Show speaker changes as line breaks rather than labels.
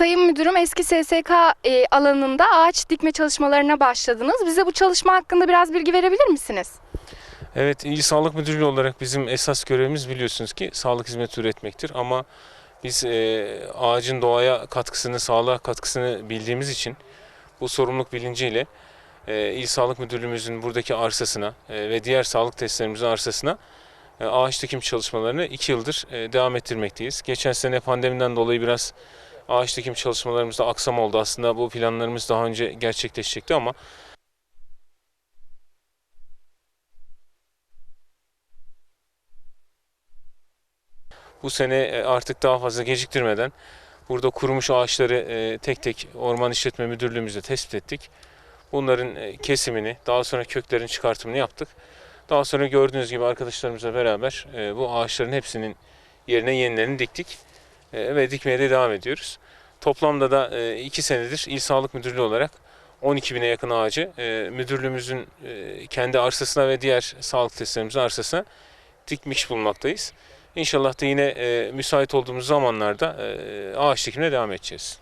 Sayın Müdürüm eski SSK e, alanında ağaç dikme çalışmalarına başladınız. Bize bu çalışma hakkında biraz bilgi verebilir misiniz?
Evet, İl Sağlık Müdürlüğü olarak bizim esas görevimiz biliyorsunuz ki sağlık hizmeti üretmektir. Ama biz e, ağacın doğaya katkısını, sağlığa katkısını bildiğimiz için bu sorumluluk bilinciyle e, İl Sağlık Müdürlüğümüzün buradaki arsasına e, ve diğer sağlık testlerimizin arsasına e, ağaç dikim çalışmalarını iki yıldır e, devam ettirmekteyiz. Geçen sene pandemiden dolayı biraz ağaç dikim çalışmalarımızda aksam oldu. Aslında bu planlarımız daha önce gerçekleşecekti ama Bu sene e, artık daha fazla geciktirmeden burada kurumuş ağaçları e, tek tek Orman İşletme Müdürlüğümüzde tespit ettik. Bunların e, kesimini, daha sonra köklerin çıkartımını yaptık. Daha sonra gördüğünüz gibi arkadaşlarımızla beraber bu ağaçların hepsinin yerine yenilerini diktik ve dikmeye de devam ediyoruz. Toplamda da e, iki senedir İl Sağlık Müdürlüğü olarak 12 bine yakın ağacı e, müdürlüğümüzün e, kendi arsasına ve diğer sağlık testlerimizin arsasına dikmiş bulunmaktayız. İnşallah da yine e, müsait olduğumuz zamanlarda e, ağaç dikimine devam edeceğiz.